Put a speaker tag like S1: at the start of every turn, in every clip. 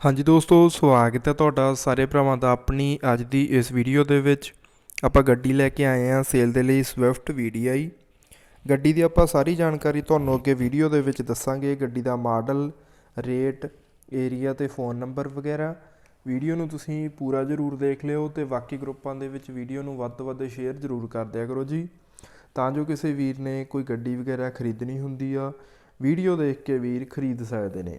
S1: ਹਾਂਜੀ ਦੋਸਤੋ, ਸਵਾਗਤ ਹੈ ਤੁਹਾਡਾ ਸਾਰੇ ਭਰਾਵਾਂ ਦਾ ਆਪਣੀ ਅੱਜ ਦੀ ਇਸ ਵੀਡੀਓ ਦੇ ਵਿੱਚ। ਆਪਾਂ ਗੱਡੀ ਲੈ ਕੇ ਆਏ ਹਾਂ ਸੇਲ ਦੇ ਲਈ ਸਵਿਫਟ VDI ਗੱਡੀ ਦੀ ਆਪਾਂ ਸਾਰੀ ਜਾਣਕਾਰੀ ਤੁਹਾਨੂੰ ਅੱਗੇ ਵੀਡੀਓ ਦੇ ਵਿੱਚ ਦੱਸਾਂਗੇ। ਗੱਡੀ ਦਾ ਮਾਡਲ, ਰੇਟ ਏਰੀਆ ਤੇ ਫੋਨ ਨੰਬਰ ਵਗੈਰਾ। ਵੀਡੀਓ ਨੂੰ ਤੁਸੀਂ ਪੂਰਾ ਜ਼ਰੂਰ ਦੇਖ ਲਿਓ ਤੇ ਬਾਕੀ ਗਰੁੱਪਾਂ ਦੇ ਵਿੱਚ ਵੀਡੀਓ ਨੂੰ ਵੱਧ ਤੋਂ ਵੱਧ ਸ਼ੇਅਰ ਜ਼ਰੂਰ ਕਰ ਦਿਆ ਕਰੋ ਜੀ। ਤਾਂ ਜੋ ਕਿਸੇ ਵੀਰ ਨੇ ਕੋਈ ਗੱਡੀ ਵਗੈਰਾ ਖਰੀਦਣੀ ਹੁੰਦੀ ਆ ਵੀਡੀਓ ਦੇਖ ਕੇ ਵੀਰ ਖਰੀਦ ਸਕਦੇ ਨੇ।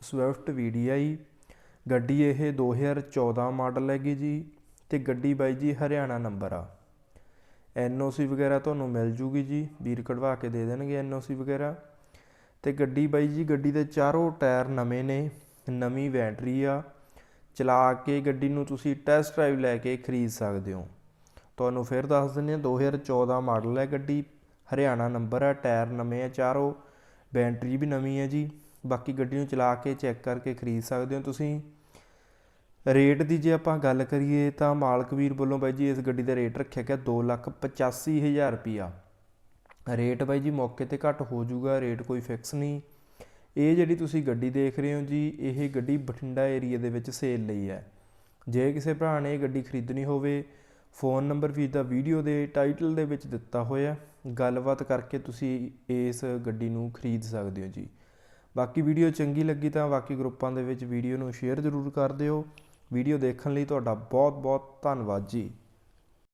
S1: ਸਵਿਫਟ VDI ਗੱਡੀ ਇਹ 2014 ਮਾਡਲ ਹੈਗੀ ਜੀ ਤੇ ਗੱਡੀ ਬਾਈ ਜੀ ਹਰਿਆਣਾ ਨੰਬਰ ਆ। NOC ਵਗੈਰਾ ਤੁਹਾਨੂੰ ਮਿਲ ਜੂਗੀ ਜੀ, ਵੀਰ ਕਢਵਾ ਕੇ ਦੇ ਦੇਣਗੇ NOC ਵਗੈਰਾ। ਤੇ ਗੱਡੀ ਬਾਈ ਜੀ, ਗੱਡੀ ਦੇ ਚਾਰੋਂ ਟਾਇਰ ਨਵੇਂ ਨੇ, ਨਵੀਂ ਬੈਟਰੀ ਆ। ਚਲਾ ਕੇ ਗੱਡੀ ਨੂੰ ਤੁਸੀਂ ਟੈਸਟ ਡਰਾਈਵ ਲੈ ਕੇ ਖਰੀਦ ਸਕਦੇ ਹੋ। ਤੁਹਾਨੂੰ ਫਿਰ ਦੱਸ ਦਿੰਦੇ ਹਾਂ 2014 ਮਾਡਲ ਹੈ ਗੱਡੀ, ਹਰਿਆਣਾ ਨੰਬਰ ਹੈ ਟਾਇਰ ਨਵੇਂ ਆ ਚਾਰੋਂ ਬੈਟਰੀ ਵੀ ਨਵੀਂ ਹੈ ਜੀ। ਬਾਕੀ ਗੱਡੀ ਨੂੰ ਚਲਾ ਕੇ ਚੈੱਕ ਕਰਕੇ ਖਰੀਦ ਸਕਦੇ ਹੋ ਤੁਸੀਂ। ਰੇਟ ਦੀ ਜੇ ਆਪਾਂ ਗੱਲ ਕਰੀਏ ਤਾਂ ਮਾਲਕ ਵੀਰ ਵੱਲੋਂ ਬਾਈ ਜੀ ਇਸ ਗੱਡੀ ਦਾ ਰੇਟ ਰੱਖਿਆ ਗਿਆ 285000 ਰੁਪਿਆ ਰੇਟ ਬਾਈ ਜੀ ਮੌਕੇ ਤੇ ਘੱਟ ਹੋ ਜਾਊਗਾ, ਰੇਟ ਕੋਈ ਫਿਕਸ ਨਹੀਂ। ਇਹ ਜਿਹੜੀ ਤੁਸੀਂ ਗੱਡੀ ਦੇਖ ਰਹੇ ਹੋ ਜੀ, ਇਹ ਗੱਡੀ ਬਠਿੰਡਾ ਏਰੀਆ ਦੇ ਵਿੱਚ ਸੇਲ ਲਈ ਹੈ। ਜੇ ਕਿਸੇ ਭਰਾ ਨੇ ਇਹ ਗੱਡੀ ਖਰੀਦਣੀ ਹੋਵੇ ਫੋਨ ਨੰਬਰ ਵੀ ਦਾ ਵੀਡੀਓ ਦੇ ਟਾਈਟਲ ਦੇ ਵਿੱਚ ਦਿੱਤਾ ਹੋਇਆ ਗੱਲਬਾਤ ਕਰਕੇ ਤੁਸੀਂ ਇਸ ਗੱਡੀ ਨੂੰ ਖਰੀਦ ਸਕਦੇ ਹੋ ਜੀ। ਬਾਕੀ ਵੀਡੀਓ ਚੰਗੀ ਲੱਗੀ ਤਾਂ ਬਾਕੀ ਗਰੁੱਪਾਂ ਦੇ ਵਿੱਚ ਵੀਡੀਓ ਨੂੰ ਸ਼ੇਅਰ ਜ਼ਰੂਰ ਕਰ ਦਿਓ। ਵੀਡੀਓ ਦੇਖਣ ਲਈ ਤੁਹਾਡਾ ਬਹੁਤ ਬਹੁਤ ਧੰਨਵਾਦ ਜੀ।